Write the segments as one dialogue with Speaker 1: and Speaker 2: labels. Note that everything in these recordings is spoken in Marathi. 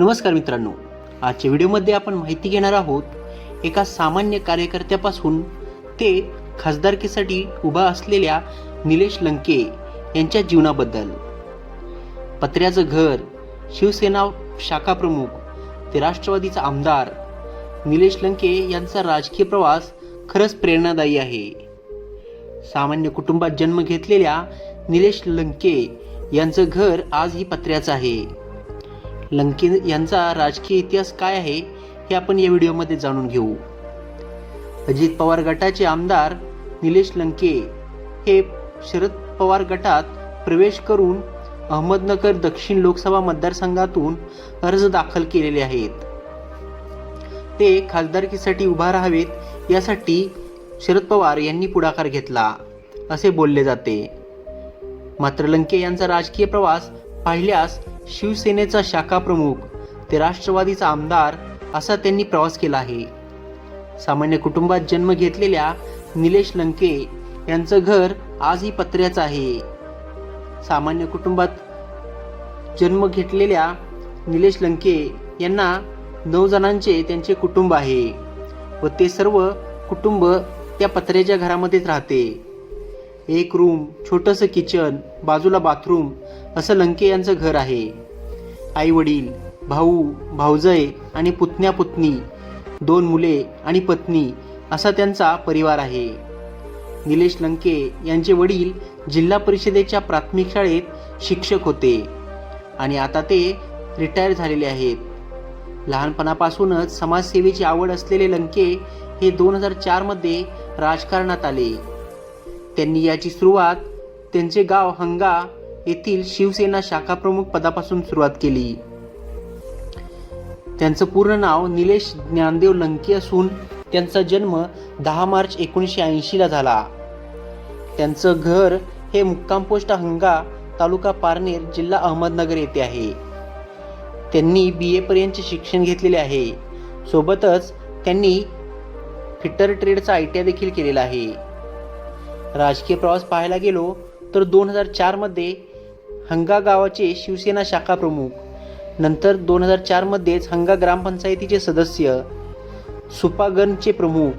Speaker 1: नमस्कार मित्रांनो. आजच्या व्हिडिओमध्ये आपण माहिती घेणार आहोत एका सामान्य कार्यकर्त्यापासून ते खासदारकीसाठी उभा असलेल्या निलेश लंके यांच्या जीवनाबद्दल. पत्र्याचं घर शिवसेना शाखा प्रमुख ते राष्ट्रवादीचा आमदार निलेश लंके यांचा राजकीय प्रवास खरंच प्रेरणादायी आहे. सामान्य कुटुंबात जन्म घेतलेल्या निलेश लंके यांचं घर आजही पत्र्याचं आहे. लंके यांचा राजकीय इतिहास काय आहे हे आपण या व्हिडिओमध्ये जाणून घेऊ. अजित पवार गटाचे आमदार निलेश लंके हे शरद पवार गटात प्रवेश करून अहमदनगर दक्षिण लोकसभा मतदारसंघातून अर्ज दाखल केलेले आहेत. ते खासदारकीसाठी उभा राहावेत यासाठी शरद पवार यांनी पुढाकार घेतला असे बोलले जाते. मात्र लंके यांचा राजकीय प्रवास पाहिल्यास शिवसेनेचा शाखा प्रमुख ते राष्ट्रवादीचा आमदार असा त्यांनी प्रवास केला आहे. सामान्य कुटुंबात जन्म घेतलेल्या निलेश लंके यांचं घर आजही पत्र्याचं आहे. सामान्य कुटुंबात जन्म घेतलेल्या निलेश लंके यांना नऊ जणांचे त्यांचे कुटुंब आहे व ते सर्व कुटुंब त्या पत्र्याच्या घरामध्येच राहते. एक रूम छोटंसं किचन बाजूला बाथरूम असं लंके यांचं घर आहे. आई वडील भाऊ भाऊजय आणि पुतण्या पुतणी दोन मुले आणि पत्नी असा त्यांचा परिवार आहे. निलेश लंके यांचे वडील जिल्हा परिषदेच्या प्राथमिक शाळेत शिक्षक होते आणि आता ते रिटायर झालेले आहेत. लहानपणापासूनच समाजसेवेची आवड असलेले लंके हे दोन हजार चारमध्ये राजकारणात आले. त्यांनी याची सुरुवात त्यांचे गाव हंगा येथील शिवसेना शाखाप्रमुख पदापासून सुरुवात केली. त्यांचं पूर्ण नाव निलेश ज्ञानदेव लंकी असून त्यांचा जन्म दहा मार्च एकोणीसशे ऐंशीला झाला. त्यांचं घर हे मुक्काम पोस्ट हंगा तालुका पारनेर जिल्हा अहमदनगर येथे आहे. त्यांनी बी ए पर्यंतचे शिक्षण घेतलेले आहे. सोबतच त्यांनी फिटर ट्रेडचा आय टी देखील केलेला आहे. राजकीय प्रवास पाहायला गेलो तर दोन हजार चारमध्ये हंगा गावाचे शिवसेना शाखा प्रमुख. नंतर दोन हजार चारमध्येच हंगा ग्रामपंचायतीचे सदस्य. सुपागनचे प्रमुख.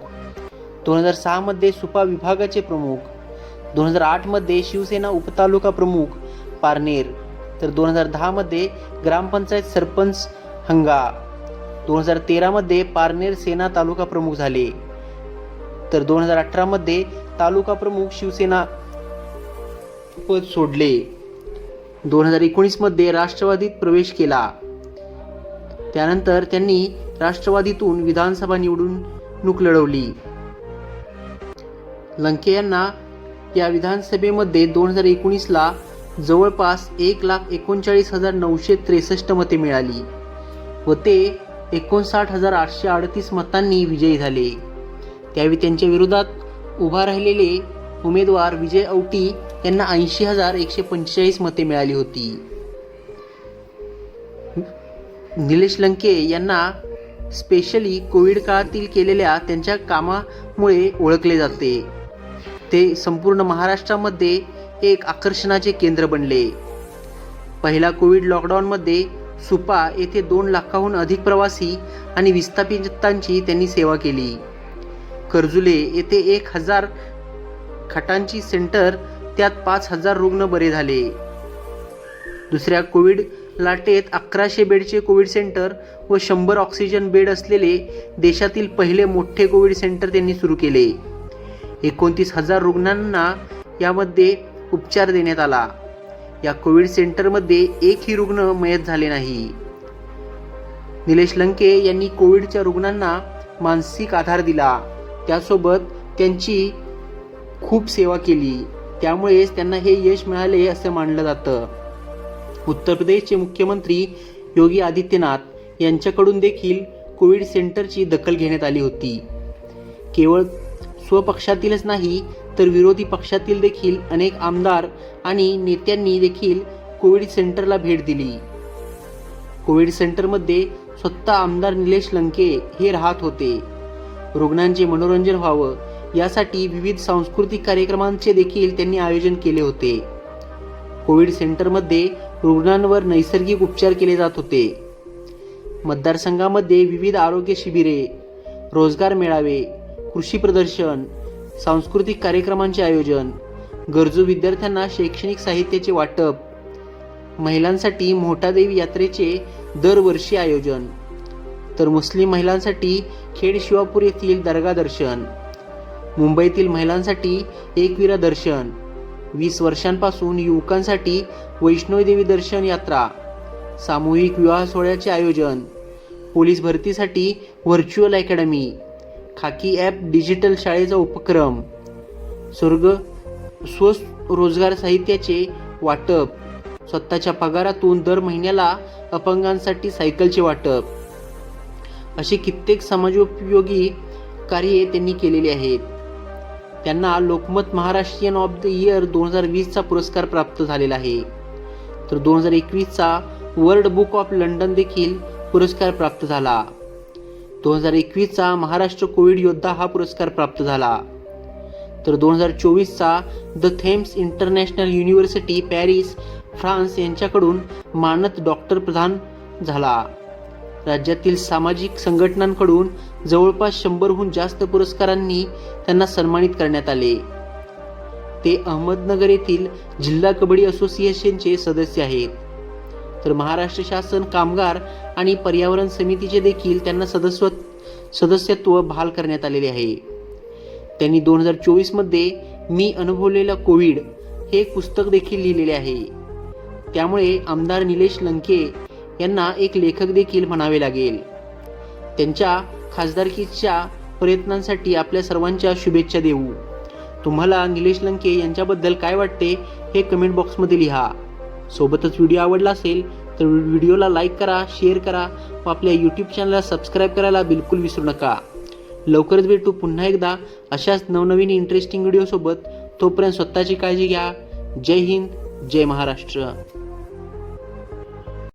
Speaker 1: दोन हजार सहामध्ये सुपा विभागाचे प्रमुख. दोन हजार आठमध्ये शिवसेना उपतालुका प्रमुख पारनेर. तर दोन हजार दहामध्ये ग्रामपंचायत सरपंच हंगा. दोन हजार तेरामध्ये पारनेर सेना तालुका प्रमुख झाले. तर दोन हजार अठरामध्ये तालुका प्रमुख शिवसेना पद सोडले. दोन हजार एकोणीसमध्ये राष्ट्रवादीत प्रवेश केला. त्यानंतर त्यांनी राष्ट्रवादीतून विधानसभा निवडणूक लढवली. लंके यांना या विधानसभेमध्ये दोन हजार एकोणीसला जवळपास एक लाख एकोणचाळीस हजार नऊशे त्रेसष्ट मते मिळाली व ते एकोणसाठ हजार आठशे अडतीस मतांनी विजयी झाले. त्यावेळी त्यांच्या विरोधात उभा राहिलेले उमेदवार विजय औटी यांना ऐंशी हजार एकशे पंचेचाळीस मते मिळाली होती. निलेश लंके यांना स्पेशली कोविड काळातील केलेल्या त्यांच्या कामामुळे ओळखले जाते. ते संपूर्ण महाराष्ट्रामध्ये एक आकर्षणाचे केंद्र बनले. पहिला कोविड लॉकडाऊनमध्ये सुपा येथे दोन लाखाहून अधिक प्रवासी आणि विस्थापितांची त्यांनी सेवा केली. कर्जुले येथे एक हजार खाटांची सेंटर त्यात पाच हजार रुग्ण बरे झाले. दुसऱ्या कोविड लाटेत अकराशे बेडचे कोविड सेंटर व शंभर ऑक्सिजन बेड असलेले देशातील पहिले मोठे कोविड सेंटर त्यांनी सुरू केले. एकोणतीस हजार रुग्णांना यामध्ये उपचार देण्यात आला. या कोविड सेंटरमध्ये एकही रुग्ण मयत झाले नाही. निलेश लंके यांनी कोविडच्या रुग्णांना मानसिक आधार दिला. त्यासोबत त्यांची खूप सेवा केली. त्यामुळेच त्यांना हे यश मिळाले असं मानलं जातं. उत्तर प्रदेशचे मुख्यमंत्री योगी आदित्यनाथ यांच्याकडून देखील कोविड सेंटरची दखल घेण्यात आली होती. केवळ स्वपक्षातीलच नाही तर विरोधी पक्षातील देखील अनेक आमदार आणि नेत्यांनी देखील कोविड सेंटरला भेट दिली. कोविड सेंटरमध्ये स्वतः आमदार निलेश लंके हे राहत होते. रुग्णांचे मनोरंजन व्हावं यासाठी विविध सांस्कृतिक कार्यक्रमांचे देखील त्यांनी आयोजन केले होते. कोविड सेंटरमध्ये रुग्णांवर नैसर्गिक उपचार केले जात होते. मतदारसंघामध्ये विविध आरोग्य शिबिरे रोजगार मेळावे कृषी प्रदर्शन सांस्कृतिक कार्यक्रमांचे आयोजन गरजू विद्यार्थ्यांना शैक्षणिक साहित्याचे वाटप महिलांसाठी मोठादेवी यात्रेचे दरवर्षी आयोजन. तर मुस्लिम महिलांसाठी खेड शिवापूर येथील दर्गा दर्शन. मुंबईतील महिलांसाठी एकविरा दर्शन वीस वर्षांपासून युवकांसाठी वैष्णोदेवी दर्शन यात्रा सामूहिक विवाह सोहळ्याचे आयोजन पोलीस भरतीसाठी virtual academy Khaki app digital शाळेचा उपक्रम स्वर्ग स्वरोजगार साहित्याचे वाटप स्वतःच्या पगारातून दर महिन्याला अपंगांसाठी सायकलचे वाटप. अशी कित्येक समाजोपयोगी कार्ये त्यांनी केलेली आहेत. त्यांना Lokmat Maharashtrian of the year दोन हजार वीसचा पुरस्कार प्राप्त झालेला आहे. तर दोन हजार एकवीसचा वर्ल्ड बुक ऑफ लंडन देखील पुरस्कार प्राप्त झाला. दोन हजार एकवीसचा महाराष्ट्र कोविड योद्धा हा पुरस्कार प्राप्त झाला. तर दोन हजार चोवीसचा the Thames international university Paris France यांच्याकडून मानद डॉक्टर प्रदान झाला. राज्यातील सामाजिक संघटनांकडून जवळपास शंभरहून जास्त पुरस्कारांनी त्यांना सन्मानित करण्यात आले. ते अहमदनगर येथील जिल्हा कबड्डी असोसिएशनचे सदस्य आहेत. तर महाराष्ट्र शासन कामगार आणि पर्यावरण समितीचे देखील त्यांना सदस्व सदस्यत्व बहाल करण्यात आलेले आहे. त्यांनी दोन हजार चोवीसमध्ये मी अनुभवलेला कोविड हे पुस्तक देखील लिहिलेले आहे. त्यामुळे आमदार निलेश लंके यांना एक लेखक देखील म्हणावे लागेल. त्यांच्या खासदारकीच्या प्रयत्नांसाठी आपल्या सर्वांच्या शुभेच्छा देऊ. तुम्हाला निलेश लंके यांच्याबद्दल काय वाटते हे कमेंट बॉक्समध्ये लिहा. सोबतच व्हिडिओ आवडला असेल तर व्हिडिओला लाईक करा शेअर करा व आपल्या यूट्यूब चॅनलला सबस्क्राईब करायला बिलकुल विसरू नका. लवकरच भेटू पुन्हा एकदा अशाच नवनवीन इंटरेस्टिंग व्हिडिओसोबत तोपर्यंत स्वतःची काळजी घ्या. जय हिंद जय महाराष्ट्र.